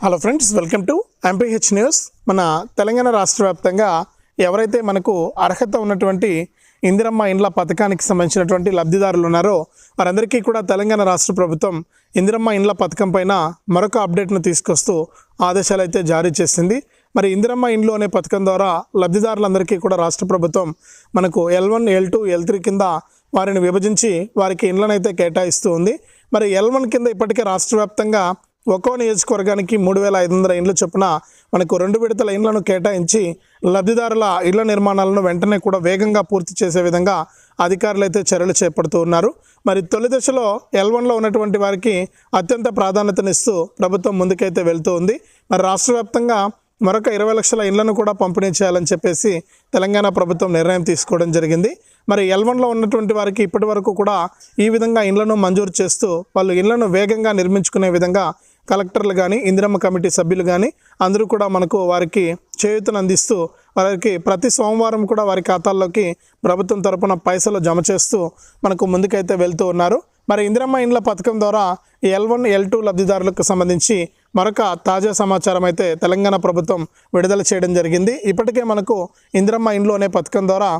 Hello friends welcome to MPH news మన తెలంగాణ రాష్ట్ర వ్యాప్తంగా ఎవరైతే మనకు అర్హత ఉన్నటువంటి ఇందిరమ్మ ఇండ్ల పథకానికి సంబంధించినటువంటి లబ్ధిదారులు ఉన్నారో వారందరికీ కూడా తెలంగాణ రాష్ట్ర ప్రభుత్వం ఇందిరమ్మ ఇండ్ల పథకం పైన మరొక అప్డేట్ను తీసుకొస్తూ ఆదేశాలు అయితే జారీ చేసింది. మరి ఇందిరమ్మ ఇండ్లు అనే పథకం ద్వారా లబ్ధిదారులందరికీ కూడా రాష్ట్ర ప్రభుత్వం మనకు L one L two L three కింద వారిని విభజించి వారికి ఇండ్లనైతే కేటాయిస్తూ ఉంది. మరి ఎల్ వన్ కింద ఇప్పటికే రాష్ట్ర వ్యాప్తంగా ఒక్కో నియోజకవర్గానికి మూడు వేల ఐదు వందల ఇండ్ల చొప్పున మనకు రెండు విడతల ఇండ్లను కేటాయించి లబ్ధిదారుల ఇళ్ళ నిర్మాణాలను వెంటనే కూడా వేగంగా పూర్తి చేసే విధంగా అధికారులు అయితే చర్యలు చేపడుతూ ఉన్నారు. మరి తొలి దశలో ఎల్వన్లో ఉన్నటువంటి వారికి అత్యంత ప్రాధాన్యతనిస్తూ ప్రభుత్వం ముందుకైతే వెళ్తూ ఉంది. మరి రాష్ట్ర వ్యాప్తంగా మరొక ఇరవై లక్షల ఇండ్లను కూడా పంపిణీ చేయాలని చెప్పేసి తెలంగాణ ప్రభుత్వం నిర్ణయం తీసుకోవడం జరిగింది. మరి ఎల్వన్లో ఉన్నటువంటి వారికి ఇప్పటి వరకు కూడా ఈ విధంగా ఇండ్లను మంజూరు చేస్తూ వాళ్ళు ఇండ్లను వేగంగా నిర్మించుకునే విధంగా కలెక్టర్లు కానీ ఇందిరమ్మ కమిటీ సభ్యులు కానీ అందరూ కూడా మనకు వారికి చేయూతను అందిస్తూ వారికి ప్రతి సోమవారం కూడా వారి ఖాతాల్లోకి ప్రభుత్వం తరపున పైసలు జమ చేస్తూ మనకు ముందుకైతే వెళ్తూ ఉన్నారు. మరి ఇందిరమ్మ ఇండ్ల పథకం ద్వారా ఎల్ వన్ ఎల్ టూ లబ్ధిదారులకు సంబంధించి మరొక తాజా సమాచారం అయితే తెలంగాణ ప్రభుత్వం విడుదల చేయడం జరిగింది. ఇప్పటికే మనకు ఇందిరమ్మ ఇండ్లు అనే పథకం ద్వారా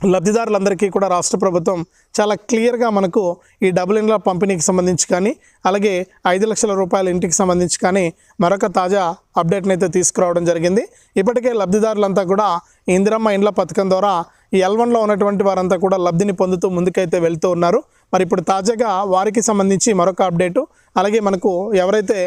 లబ్ధిదారులందరికీ కూడా రాష్ట్ర ప్రభుత్వం చాలా క్లియర్గా మనకు ఈ డబుల్ ఇండ్ల పంపిణీకి సంబంధించి కానీ అలాగే ఐదు లక్షల రూపాయల ఇంటికి సంబంధించి కానీ మరొక తాజా అప్డేట్ని అయితే తీసుకురావడం జరిగింది. ఇప్పటికే లబ్ధిదారులంతా కూడా ఇందిరమ్మ ఇండ్ల పథకం ద్వారా ఈ ఎల్వన్లో ఉన్నటువంటి వారంతా కూడా లబ్ధిని పొందుతూ ముందుకైతే వెళ్తూ ఉన్నారు. మరి ఇప్పుడు తాజాగా వారికి సంబంధించి మరొక అప్డేటు అలాగే మనకు ఎవరైతే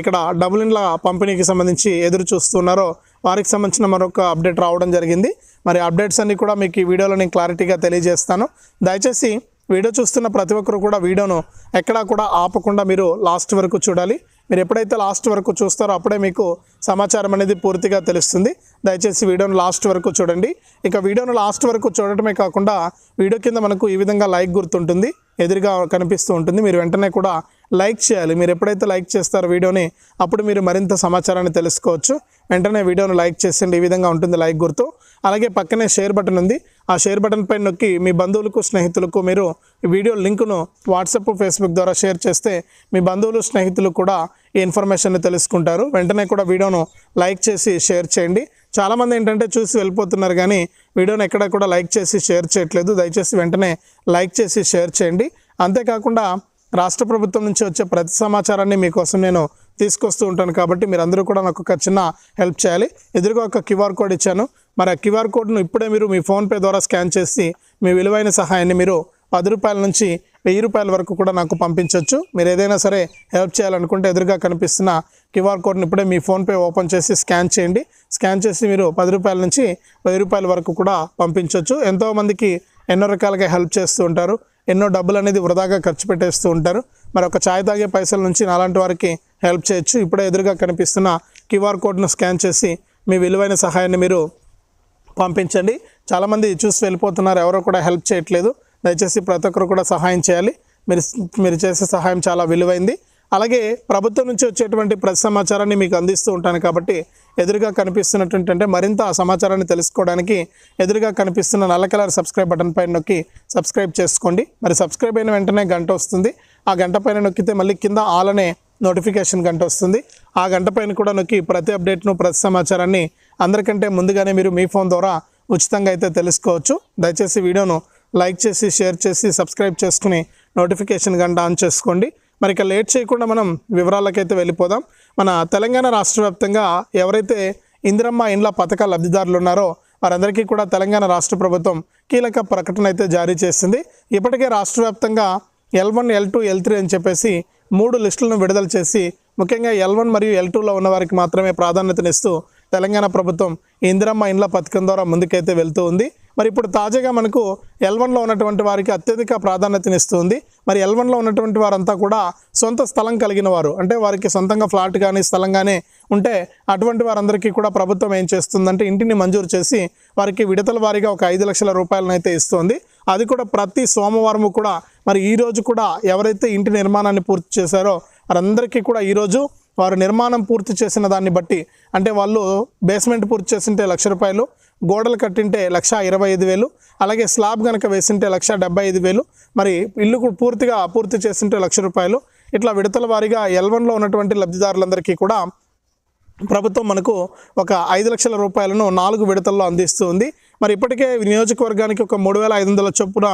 ఇక్కడ డబుల్ ఇండ్ల పంపిణీకి సంబంధించి ఎదురు చూస్తున్నారో వారికి సంబంధించిన మరొక అప్డేట్ రావడం జరిగింది. మరి అప్డేట్స్ అన్నీ కూడా మీకు ఈ వీడియోలో నేను క్లారిటీగా తెలియజేస్తాను. దయచేసి వీడియో చూస్తున్న ప్రతి ఒక్కరు కూడా వీడియోను ఎక్కడా కూడా ఆపకుండా మీరు లాస్ట్ వరకు చూడాలి. మీరు ఎప్పుడైతే లాస్ట్ వరకు చూస్తారో అప్పుడే మీకు సమాచారం అనేది పూర్తిగా తెలుస్తుంది. దయచేసి వీడియోను లాస్ట్ వరకు చూడండి. ఇక వీడియోను లాస్ట్ వరకు చూడటమే కాకుండా వీడియో కింద మనకు ఈ విధంగా లైక్ గుర్తుంటుంది ఎదురుగా కనిపిస్తూ ఉంటుంది. మీరు వెంటనే కూడా లైక్ చేయాలి. మీరు ఎప్పుడైతే లైక్ చేస్తారో వీడియోని అప్పుడు మీరు మరింత సమాచారాన్ని తెలుసుకోవచ్చు. వెంటనే వీడియోను లైక్ చేసేయండి. ఈ విధంగా ఉంటుంది లైక్ గుర్తు. అలాగే పక్కనే షేర్ బటన్ ఉంది. ఆ షేర్ బటన్ పైన నొక్కి మీ బంధువులకు స్నేహితులకు మీరు వీడియో లింకును వాట్సాప్ ఫేస్బుక్ ద్వారా షేర్ చేస్తే మీ బంధువులు స్నేహితులు కూడా ఈ ఇన్ఫర్మేషన్ని తెలుసుకుంటారు. వెంటనే కూడా వీడియోను లైక్ చేసి షేర్ చేయండి. చాలామంది ఏంటంటే చూసి వెళ్ళిపోతున్నారు కానీ వీడియోని ఎక్కడ కూడా లైక్ చేసి షేర్ చేయట్లేదు. దయచేసి వెంటనే లైక్ చేసి షేర్ చేయండి. అంతేకాకుండా రాష్ట్ర ప్రభుత్వం నుంచి వచ్చే ప్రతి సమాచారాన్ని మీకోసం నేను తీసుకొస్తూ ఉంటాను కాబట్టి మీరు అందరూ కూడా నాకు ఒక చిన్న హెల్ప్ చేయాలి. ఎదురుగా ఒక క్యూఆర్ కోడ్ ఇచ్చాను. మరి ఆ క్యూఆర్ కోడ్ను ఇప్పుడే మీరు మీ ఫోన్పే ద్వారా స్కాన్ చేసి మీ విలువైన సహాయాన్ని మీరు పది రూపాయల నుంచి వెయ్యి రూపాయల వరకు కూడా నాకు పంపించవచ్చు మీరు ఏదైనా సరే హెల్ప్ చేయాలనుకుంటే ఎదురుగా కనిపిస్తున్న క్యూఆర్ కోడ్ని ఇప్పుడే మీ ఫోన్పే ఓపెన్ చేసి స్కాన్ చేయండి. స్కాన్ చేసి మీరు పది రూపాయల నుంచి వెయ్యి రూపాయల వరకు కూడా పంపించవచ్చు ఎంతోమందికి ఎన్నో రకాలుగా హెల్ప్ చేస్తూ ఉంటారు. ఎన్నో డబ్బులు అనేది వృధాగా ఖర్చు పెట్టేస్తూ ఉంటారు. మరి ఒక ఛాయ్ తాగే పైసల నుంచి నాలాంటి వారికి హెల్ప్ చేయొచ్చు. ఇప్పుడే ఎదురుగా కనిపిస్తున్న క్యూఆర్ కోడ్ను స్కాన్ చేసి మీ విలువైన సహాయాన్ని మీరు పంపించండి. చాలామంది చూసి వెళ్ళిపోతున్నారు ఎవరో కూడా హెల్ప్ చేయట్లేదు. దయచేసి ప్రతి ఒక్కరు కూడా సహాయం చేయాలి. మీరు మీరు చేసే సహాయం చాలా విలువైంది. అలాగే ప్రభుత్వం నుంచి వచ్చేటువంటి ప్రతి సమాచారాన్ని మీకు అందిస్తూ ఉంటాను కాబట్టి ఎదురుగా కనిపిస్తున్నటువంటి అంటే మరింత ఆ సమాచారాన్ని తెలుసుకోవడానికి ఎదురుగా కనిపిస్తున్న నల్ల కలర్ సబ్స్క్రైబ్ బటన్ పైన నొక్కి సబ్స్క్రైబ్ చేసుకోండి. మరి సబ్స్క్రైబ్ అయిన వెంటనే గంట వస్తుంది. ఆ గంట పైన నొక్కితే మళ్ళీ కింద ఆల్ అనే నోటిఫికేషన్ గంట వస్తుంది. ఆ గంట పైన కూడా నొక్కి ప్రతి అప్డేట్ను ప్రతి సమాచారాన్ని అందరికంటే ముందుగానే మీరు మీ ఫోన్ ద్వారా ఉచితంగా అయితే తెలుసుకోవచ్చు. దయచేసి వీడియోను లైక్ చేసి షేర్ చేసి సబ్స్క్రైబ్ చేసుకుని నోటిఫికేషన్ గంట ఆన్ చేసుకోండి. మరి ఇక లేట్ చేయకుండా మనం వివరాలకైతే వెళ్ళిపోదాం. మన తెలంగాణ రాష్ట్ర వ్యాప్తంగా ఎవరైతే ఇందిరమ్మ ఇండ్ల పథక లబ్ధిదారులు ఉన్నారో వారందరికీ కూడా తెలంగాణ రాష్ట్ర ప్రభుత్వం కీలక ప్రకటన అయితే జారీ చేసింది. ఇప్పటికే రాష్ట్ర వ్యాప్తంగా L one L two L three అని చెప్పేసి మూడు లిస్టులను విడుదల చేసి ముఖ్యంగా ఎల్ వన్ మరియు ఎల్ టూలో ఉన్న వారికి మాత్రమే ప్రాధాన్యతనిస్తూ తెలంగాణ ప్రభుత్వం ఇందిరమ్మ ఇండ్ల పథకం ద్వారా ముందుకైతే వెళ్తూ ఉంది. మరి ఇప్పుడు తాజాగా మనకు ఎల్ వన్లో ఉన్నటువంటి వారికి అత్యధిక ప్రాధాన్యతనిస్తుంది. మరి ఎల్ వన్లో ఉన్నటువంటి వారంతా కూడా సొంత స్థలం కలిగిన వారు. అంటే వారికి సొంతంగా ఫ్లాట్ కానీ స్థలం కానీ ఉంటే అటువంటి వారందరికీ కూడా ప్రభుత్వం ఏం చేస్తుందంటే ఇంటిని మంజూరు చేసి వారికి విడతల వారీగా ఒక ఐదు లక్షల రూపాయలను అయితే ఇస్తుంది. అది కూడా ప్రతి సోమవారం కూడా మరి ఈ రోజు కూడా ఎవరైతే ఇంటి నిర్మాణాన్ని పూర్తి చేశారో వారందరికీ కూడా ఈరోజు వారు నిర్మాణం పూర్తి చేసిన దాన్ని బట్టి అంటే వాళ్ళు బేస్మెంట్ పూర్తి చేసింటే లక్ష రూపాయలు గోడలు కట్టింటే లక్ష ఇరవై ఐదు వేలు అలాగే స్లాబ్ కనుక వేసింటే లక్ష డెబ్బై ఐదు వేలు మరి ఇల్లు కూడా పూర్తిగా పూర్తి చేసింటే లక్ష రూపాయలు. ఇట్లా విడతల వారీగా ఎల్ వన్లో ఉన్నటువంటి లబ్ధిదారులందరికీ కూడా ప్రభుత్వం మనకు ఒక ఐదు లక్షల రూపాయలను నాలుగు విడతల్లో అందిస్తూ ఉంది. మరి ఇప్పటికే నియోజకవర్గానికి ఒక మూడు వేల ఐదు వందల చొప్పున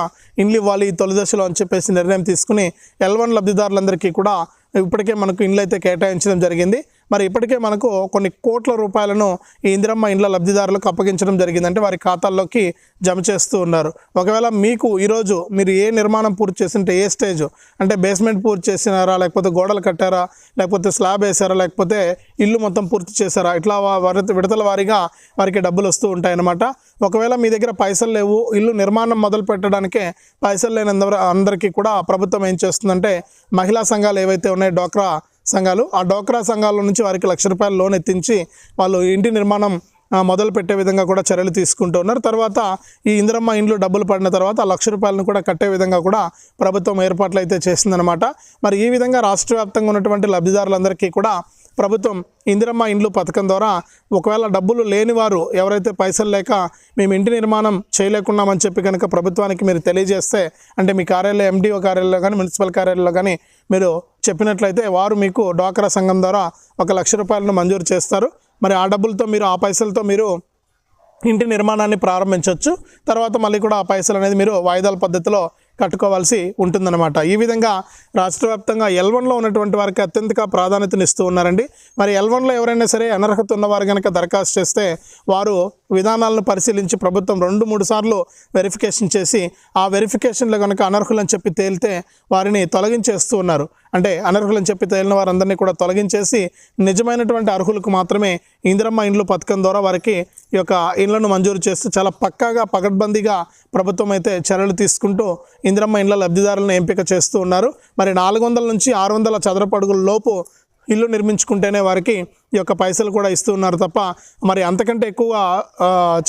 ఇండ్లు ఇవ్వాలి తొలి దశలో అని చెప్పేసి నిర్ణయం తీసుకుని ఎల్ వన్ లబ్ధిదారులందరికీ కూడా ఇప్పటికే మనకు ఇండ్లు అయితే కేటాయించడం జరిగింది. మరి ఇప్పటికే మనకు కొన్ని కోట్ల రూపాయలను ఈ ఇందిరమ్మ ఇండ్ల లబ్ధిదారులకు అప్పగించడం జరిగింది అంటే వారి ఖాతాల్లోకి జమ చేస్తూ ఉన్నారు. ఒకవేళ మీకు ఈరోజు మీరు ఏ నిర్మాణం పూర్తి చేసింటే ఏ స్టేజ్? అంటే బేస్మెంట్ పూర్తి చేసినారా? లేకపోతే గోడలు కట్టారా? లేకపోతే స్లాబ్ వేసారా లేకపోతే ఇల్లు మొత్తం పూర్తి చేశారా? ఇట్లా విడతల వారీగా వారికి డబ్బులు వస్తూ ఉంటాయన్నమాట. ఒకవేళ మీ దగ్గర పైసలు లేవు ఇల్లు నిర్మాణం మొదలు పెట్టడానికే పైసలు లేని అందరికీ కూడా ప్రభుత్వం ఏం చేస్తుందంటే మహిళా సంఘాలు ఏవైతే ఉన్నాయో డోక్రా సంఘాలు ఆ డోక్రా సంఘాల నుంచి వారికి లక్ష రూపాయల లోన్ ఎత్తించి వాళ్ళు ఇంటి నిర్మాణం మొదలు పెట్టే విధంగా కూడా చర్యలు తీసుకుంటూ ఉన్నారు. తర్వాత ఈ ఇందిరమ్మ ఇండ్లు డబ్బులు పడిన తర్వాత ఆ లక్ష రూపాయలను కూడా కట్టే విధంగా కూడా ప్రభుత్వం ఏర్పాట్లు అయితే చేసిందనమాట మరి ఈ విధంగా రాష్ట్ర వ్యాప్తంగా ఉన్నటువంటి లబ్ధిదారులందరికీ కూడా ప్రభుత్వం ఇందిరమ్మ ఇండ్లు పథకం ద్వారా ఒకవేళ డబ్బులు లేని వారు ఎవరైతే పైసలు లేక మేము ఇంటి నిర్మాణం చేయలేకున్నామని చెప్పి కనుక ప్రభుత్వానికి మీరు తెలియజేస్తే అంటే మీ కార్యాలయం ఎండిఓ కార్యాలయంలో కానీ మున్సిపల్ కార్యాలయంలో కానీ మీరు చెప్పినట్లయితే వారు మీకు డ్వాక్రా సంఘం ద్వారా ఒక లక్ష రూపాయలను మంజూరు చేస్తారు. మరి ఆ డబ్బులతో మీరు ఆ పైసలతో మీరు ఇంటి నిర్మాణాన్ని ప్రారంభించవచ్చు తర్వాత మళ్ళీ కూడా ఆ పైసలు అనేది మీరు వాయిదాల పద్ధతిలో కట్టుకోవాల్సి ఉంటుందన్నమాట. ఈ విధంగా రాష్ట్ర వ్యాప్తంగా ఎల్ వన్లో ఉన్నటువంటి వారికి అత్యంతగా ప్రాధాన్యతనిస్తూ ఉన్నారండి. మరి ఎల్ వన్లో ఎవరైనా సరే అనర్హత ఉన్నవారు కనుక దరఖాస్తు చేస్తే వారు విధానాలను పరిశీలించి ప్రభుత్వం రెండు మూడు సార్లు వెరిఫికేషన్ చేసి ఆ వెరిఫికేషన్లో కనుక అనర్హులని చెప్పి తేలితే వారిని తొలగించేస్తూ ఉన్నారు. అంటే అనర్హులని చెప్పి తేలిన వారందరినీ కూడా తొలగించేసి నిజమైనటువంటి అర్హులకు మాత్రమే ఇందిరమ్మ ఇండ్లు పథకం ద్వారా వారికి ఈ యొక్క ఇండ్లను మంజూరు చేస్తూ చాలా పక్కాగా పకడ్బందీగా ప్రభుత్వం అయితే చర్యలు తీసుకుంటూ ఇందిరమ్మ ఇండ్ల లబ్ధిదారులను ఎంపిక చేస్తూ ఉన్నారు. మరి నాలుగు వందల నుంచి ఆరు వందల చదరపు లోపు ఇల్లు నిర్మించుకుంటేనే వారికి యొక్క పైసలు కూడా ఇస్తూ ఉన్నారు తప్ప మరి అంతకంటే ఎక్కువ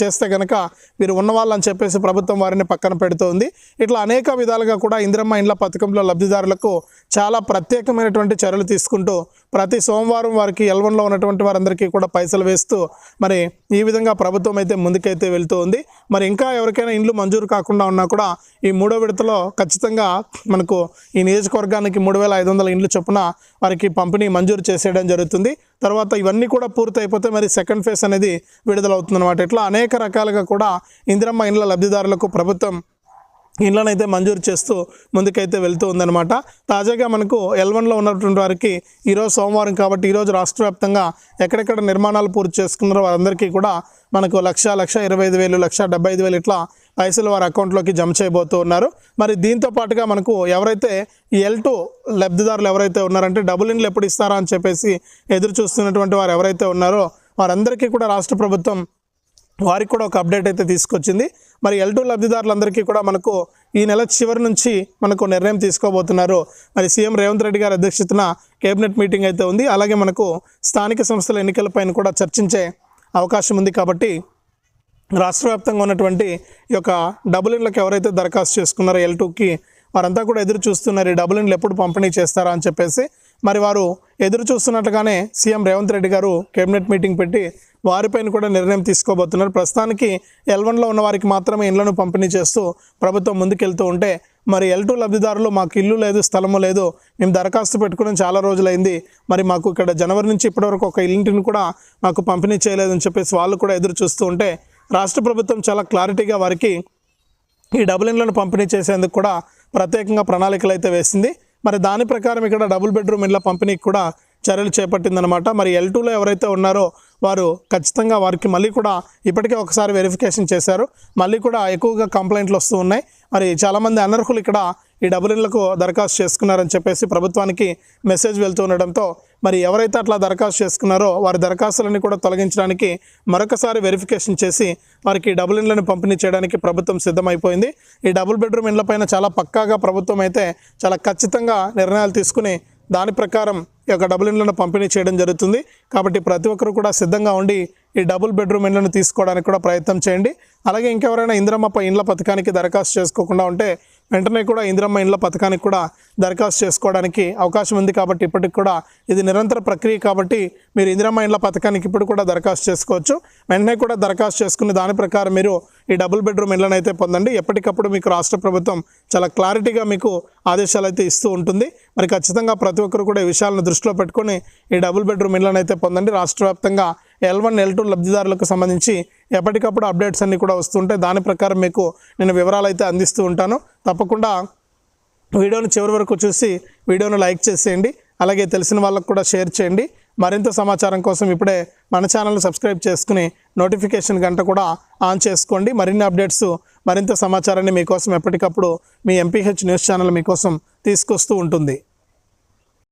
చేస్తే కనుక మీరు ఉన్నవాళ్ళని చెప్పేసి ప్రభుత్వం వారిని పక్కన పెడుతోంది. ఇట్లా అనేక విధాలుగా కూడా ఇందిరమ్మ ఇండ్ల పథకంలో లబ్ధిదారులకు చాలా ప్రత్యేకమైనటువంటి చర్యలు తీసుకుంటూ ప్రతి సోమవారం వారికి ఎల్వన్లో ఉన్నటువంటి వారందరికీ కూడా పైసలు వేస్తూ మరి ఈ విధంగా ప్రభుత్వం అయితే ముందుకైతే వెళ్తూ ఉంది మరి ఇంకా ఎవరికైనా ఇండ్లు మంజూరు కాకుండా ఉన్నా కూడా ఈ మూడో విడతలో ఖచ్చితంగా మనకు ఈ నియోజకవర్గానికి మూడు వేల ఐదు వందల ఇండ్లు చొప్పున వారికి పంపిణీ మంజూరు చేసేయడం జరుగుతుంది. తర్వాత ఇవన్నీ కూడా పూర్తయిపోతే మరి సెకండ్ ఫేజ్ అనేది విడుదలవుతుందన్నమాట. ఇట్లా అనేక రకాలుగా కూడా ఇందిరమ్మ ఇండ్ల లబ్ధిదారులకు ప్రభుత్వం ఇండ్లను అయితే మంజూరు చేస్తూ ముందుకైతే వెళ్తూ ఉందన్నమాట. తాజాగా మనకు ఎల్వన్లో ఉన్నటువంటి వారికి ఈరోజు సోమవారం కాబట్టి ఈరోజు రాష్ట్ర వ్యాప్తంగా ఎక్కడెక్కడ నిర్మాణాలు పూర్తి చేసుకున్నారో వారందరికీ కూడా మనకు లక్ష లక్ష ఇరవై ఐదు వేలు లక్ష డెబ్బై ఐదు వేలు ఇట్లా పైసలు వారి అకౌంట్లోకి జమ చేయబోతూ ఉన్నారు. మరి దీంతో పాటుగా మనకు ఎవరైతే ఎల్ టూ లబ్ధిదారులు ఎవరైతే ఉన్నారంటే డబుల్ ఇండ్లు ఎప్పుడు ఇస్తారా అని చెప్పేసి ఎదురు చూస్తున్నటువంటి వారు ఎవరైతే ఉన్నారో వారందరికీ కూడా రాష్ట్ర ప్రభుత్వం వారికి కూడా ఒక అప్డేట్ అయితే తీసుకొచ్చింది. మరి ఎల్ టూ లబ్ధిదారులందరికీ కూడా మనకు ఈ నెల చివరి నుంచి మనకు నిర్ణయం తీసుకోబోతున్నారు. మరి సీఎం రేవంత్ రెడ్డి గారి అధ్యక్షతన కేబినెట్ మీటింగ్ అయితే ఉంది. అలాగే మనకు స్థానిక సంస్థల ఎన్నికలపైన కూడా చర్చించే అవకాశం ఉంది కాబట్టి రాష్ట్ర వ్యాప్తంగా ఉన్నటువంటి ఈ యొక్క డబుల్ ఇండ్లకు ఎవరైతే దరఖాస్తు చేసుకున్నారో ఎల్ టూకి వారంతా కూడా ఎదురు చూస్తున్నారు. ఈ డబుల్ ఇండ్లు ఎప్పుడు పంపిణీ చేస్తారా అని చెప్పేసి మరి వారు ఎదురు చూస్తున్నట్లుగానే సీఎం రేవంత్ రెడ్డి గారు కేబినెట్ మీటింగ్ పెట్టి వారిపైన కూడా నిర్ణయం తీసుకోబోతున్నారు. ప్రస్తుతానికి ఎల్ వన్లో ఉన్న వారికి మాత్రమే ఇళ్ళను పంపిణీ చేస్తూ ప్రభుత్వం ముందుకెళ్తూ ఉంటే మరి ఎల్ టూ లబ్ధిదారులు మాకు ఇల్లు లేదు స్థలము లేదు మేము దరఖాస్తు పెట్టుకుని చాలా రోజులైంది. మరి మాకు ఇక్కడ జనవరి నుంచి ఇప్పటివరకు ఒక ఇంటిని కూడా మాకు పంపిణీ చేయలేదని చెప్పేసి వాళ్ళు కూడా ఎదురు చూస్తూ ఉంటే రాష్ట్ర ప్రభుత్వం చాలా క్లారిటీగా వారికి ఈ డబుల్ ఇండ్లను పంపిణీ చేసేందుకు కూడా ప్రత్యేకంగా ప్రణాళికలు అయితే వేసింది. మరి దాని ప్రకారం ఇక్కడ డబుల్ బెడ్రూమ్ ఇండ్ల పంపిణీకి కూడా చర్యలు చేపట్టిందనమాట మరి ఎల్ టూలో ఎవరైతే ఉన్నారో వారు ఖచ్చితంగా వారికి మళ్ళీ కూడా ఇప్పటికే ఒకసారి వెరిఫికేషన్ చేశారు. మళ్ళీ కూడా ఎక్కువగా కంప్లైంట్లు వస్తూ ఉన్నాయి. మరి చాలామంది అనర్హులు ఇక్కడ ఈ డబుల్ ఇండ్లకు దరఖాస్తు చేసుకున్నారని చెప్పేసి ప్రభుత్వానికి మెసేజ్ వెళ్తూ ఉండడంతో మరి ఎవరైతే అట్లా దరఖాస్తు చేసుకున్నారో వారి దరఖాస్తులన్నీ కూడా తొలగించడానికి మరొకసారి వెరిఫికేషన్ చేసి వారికి డబుల్ ఇండ్లను పంపిణీ చేయడానికి ప్రభుత్వం సిద్ధమైపోయింది. ఈ డబుల్ బెడ్రూమ్ ఇండ్లపైన చాలా పక్కాగా ప్రభుత్వం అయితే చాలా ఖచ్చితంగా నిర్ణయాలు తీసుకుని దాని ప్రకారం ఈ యొక్క డబుల్ ఇండ్లను పంపిణీ చేయడం జరుగుతుంది. కాబట్టి ప్రతి ఒక్కరు కూడా సిద్ధంగా ఉండి ఈ డబుల్ బెడ్రూమ్ ఇండ్లను తీసుకోవడానికి కూడా ప్రయత్నం చేయండి. అలాగే ఇంకెవరైనా ఇంద్రమ్మ ఇండ్ల పథకానికి దరఖాస్తు చేసుకోకుండా ఉంటే వెంటనే కూడా ఇందిరమ్మ ఇండ్ల పథకానికి కూడా దరఖాస్తు చేసుకోవడానికి అవకాశం ఉంది కాబట్టి ఇప్పటికి కూడా ఇది నిరంతర ప్రక్రియ కాబట్టి మీరు ఇందిరమ్మ ఇండ్ల పథకానికి ఇప్పుడు కూడా దరఖాస్తు చేసుకోవచ్చు. వెంటనే కూడా దరఖాస్తు చేసుకుని దాని ప్రకారం మీరు ఈ డబుల్ బెడ్రూమ్ ఇళ్ళని అయితే పొందండి. ఎప్పటికప్పుడు మీకు రాష్ట్ర ప్రభుత్వం చాలా క్లారిటీగా మీకు ఆదేశాలు అయితే ఇస్తూ ఉంటుంది. మరి ఖచ్చితంగా ప్రతి ఒక్కరు కూడా ఈ విషయాలను దృష్టిలో పెట్టుకొని ఈ డబుల్ బెడ్రూమ్ ఇళ్ళని అయితే పొందండి. రాష్ట్ర వ్యాప్తంగా ఎల్ వన్ ఎల్ టూ లబ్ధిదారులకు సంబంధించి ఎప్పటికప్పుడు అప్డేట్స్ అన్నీ కూడా వస్తుంటాయి దాని ప్రకారం మీకు నేను వివరాలు అయితే అందిస్తూ ఉంటాను. తప్పకుండా వీడియోను చివరి వరకు చూసి వీడియోను లైక్ చేసేయండి. అలాగే తెలిసిన వాళ్ళకు కూడా షేర్ చేయండి. మరింత సమాచారం కోసం ఇప్పుడే మన ఛానల్ సబ్స్క్రైబ్ చేసుకుని నోటిఫికేషన్ గంట కూడా ఆన్ చేసుకోండి. మరిన్ని అప్డేట్స్ మరింత సమాచారాన్ని మీకోసం ఎప్పటికప్పుడు మీ ఎంపీహెచ్ న్యూస్ ఛానల్ మీకోసం తీసుకొస్తూ ఉంటుంది.